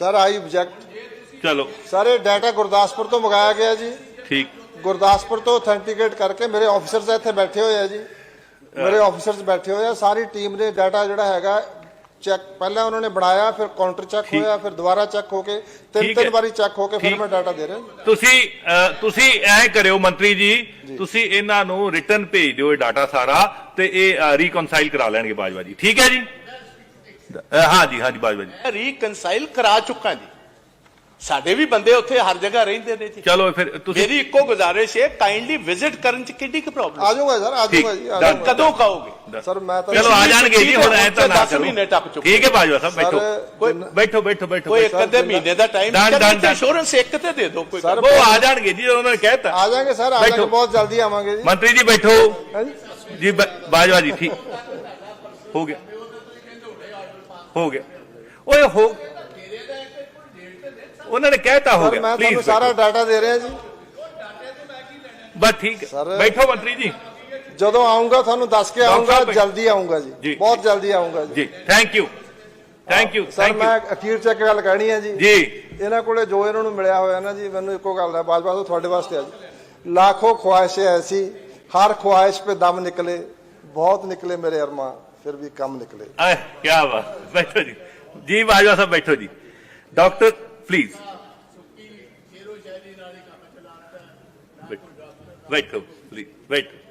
Sir I object ਚਲੋ। ਸਾਰੇ data Gurdaspur ਤੋਂ ਮੰਗਾਇਆ ਗਿਆ ਜੀ। ਠੀਕ। ਗੁਰਦਾਸਪੁਰ ਤੋਂ ਅਥੈਂਟੀਕੇਟ ਕਰਕੇ ਮੇਰੇ ਆਫੀਸਰਸ ਇੱਥੇ ਬੈਠੇ ਹੋਏ ਆ ਜੀ। ਮੇਰੇ ਆਫੀਸਰਸ ਬੈਠੇ ਹੋਏ ਆ। ਸਾਰੀ ਟੀਮ ਨੇ ਡਾਟਾ ਜਿਹੜਾ ਹੈਗਾ ਚੈੱਕ ਪਹਿਲਾਂ ਉਹਨਾਂ ਨੇ ਬਣਾਇਆ ਫਿਰ ਕਾਊਂਟਰ ਚੈੱਕ। ਹੋਇਆ ਫਿਰ ਦੁਬਾਰਾ ਚੈੱਕ ਹੋ ਕੇ ਤਿੰਨ ਠੀਕ ਤਿੰਨ। ਵਾਰੀ ਚੈੱਕ ਹੋ ਕੇ ਫਿਰ ਠੀਕ। ਮੈਂ ਡਾਟਾ ਦੇ ਰਿਹਾ ਤੁਸੀਂ ਤੁਸੀਂ ਐ ਕਰਿਓ ਮੰਤਰੀ ਜੀ। ਤੁਸੀਂ ਇਹਨਾਂ ਨੂੰ ਰਿਟਰਨ ਭੇਜ ਦਿਓ ਇਹ ਡਾਟਾ ਸਾਰਾ ਤੇ ਇਹ ਰੀਕਨਸਾਈਲ ਕਰਾ ਲੈਣਗੇ ਬਾਜਵਾ ਜੀ। ਠੀਕ ਹੈ ਜੀ? ਹਾਂ ਜੀ ਹਾਂ ਜੀ ਬਾਜਵਾ ਜੀ ਰੀਕਨਸਾਈਲ ਕਰਾ ਚੁੱਕਾ ਜੀ। ਸਾਡੇ ਵੀ ਬੰਦੇ ਉੱਥੇ ਹਰ ਜਗ੍ਹਾ ਰਹਿੰਦੇ ਨੇ ਜੀ। ਚਲੋ ਫਿਰ ਤੁਸੀਂ ਮੇਰੀ ਇੱਕੋ ਗੁਜ਼ਾਰਿਸ਼ ਹੈ ਕਾਈਂਡਲੀ ਵਿਜ਼ਿਟ ਕਰਨ ਚ ਕਿੱਡੀ ਕੁ ਪ੍ਰੋਬਲਮ ਆ ਜਾਊਗਾ ਸਰ ਆ ਠੀਕ, ਜਾਊਗਾ ਜੀ ਆ done, ਜਾਊਗਾ। ਕਦੋਂ ਕਹੋਗੇ? ਸਰ ਮੈਂ ਤਾਂ ਚਲੋ ਆ ਜਾਣਗੇ ਜੀ ਹੁਣ ਐ ਤਾਂ ਨਾ ਦਸ ਮਹੀਨੇ ਟੱਪ ਕਰੋ ਚੁੱਕੇ। ਠੀਕ ਹੈ ਬਾਜਵਾ ਸਾਹਿਬ ਸਰ, ਬੈਠੋ ਕੋਈ ਬੈਠੋ ਬੈਠੋ ਬੈਠੋ ਕੋਈ ਇੱਕ ਬੈਠੋ। ਅੱਧੇ ਮਹੀਨੇ ਦਾ time Done, done, done. Insurance ਇੱਕ ਤੇ ਦੇ ਦਿਓ ਕੋਈ ਸਰ, ਉਹ ਆ ਜਾਣਗੇ ਜੀ ਉਹਨਾਂ ਨੇ ਕਹਿਤਾ। ਆ ਜਾਾਂਗੇ ਸਰ ਆ ਬੈਠੋ। ਜਾਾਂਗੇ ਬਹੁਤ ਜਲਦੀ ਆਵਾਂਗੇ ਜੀ। ਮੰਤਰੀ ਜੀ ਬੈਠੋ। ਹਾਂਜੀ। ਜੀ ਬ- ਬਾਜਵਾ ਜੀ ਠੀਕ। ਹੋ ਗਿਆ। ਹੋ ਗਿਆ ਓਏ ਹੋ ਉਹਨਾਂ ਨੇ ਕਹਿਤਾ ਹੋ ਸਰ ਗਿਆ ਮੈਂ ਤੁਹਾਨੂੰ ਪਲੀਜ਼ ਸਾਰਾ ਡਾਟਾ ਦੇ ਰਿਹਾ ਜੀ ਬਸ ਠੀਕ ਹੈ ਸਰ- ਬੈਠੋ ਮੰਤਰੀ ਜੀ ਜਦੋਂ ਆਉਂਗਾ ਤੁਹਾਨੂੰ ਦੱਸ ਕੇ ਡਾਕਟਰ ਆਉਂਗਾ ਸਾਹਿਬ, ਜਲਦੀ ਆਉਂਗਾ ਜੀ। ਜੀ ਬਹੁਤ ਜਲਦੀ ਆਉਂਗਾ ਜੀ ਜੀ thank you thank you sir thank ਮੈਂ ਯੂ ਅਖੀਰ ਚ ਇੱਕ ਗੱਲ ਕਹਿਣੀ ਹੈ ਜੀ ਜੀ ਇਹਨਾਂ ਕੋਲੇ ਜੋ ਇਹਨਾਂ ਨੂੰ ਮਿਲਿਆ ਹੋਇਆ ਨਾ ਜੀ ਮੈਨੂੰ ਇੱਕੋ ਗੱਲ ਹੈ ਬਾਜਵਾ ਤੋਂ ਤੁਹਾਡੇ ਵਾਸਤੇ ਆ ਜੀ लाखों ख्वाहिशें ऐसी हर ख्वाहिश पे दम निकले बहुत निकले मेरे अरमा ਫਿਰ ਵੀ ਕੰਮ ਨਿਕਲੇ। ਆਏ ਕੀ ਬਾਤ, ਬੈਠੋ ਜੀ। ਜੀ ਬਾਜਵਾ ਸਾਹਿਬ ਬੈਠੋ ਜੀ। ਡਾਕਟਰ ਪਲੀਜ਼ ਬੈਠੋ ਪਲੀਜ਼ ਬੈਠੋ।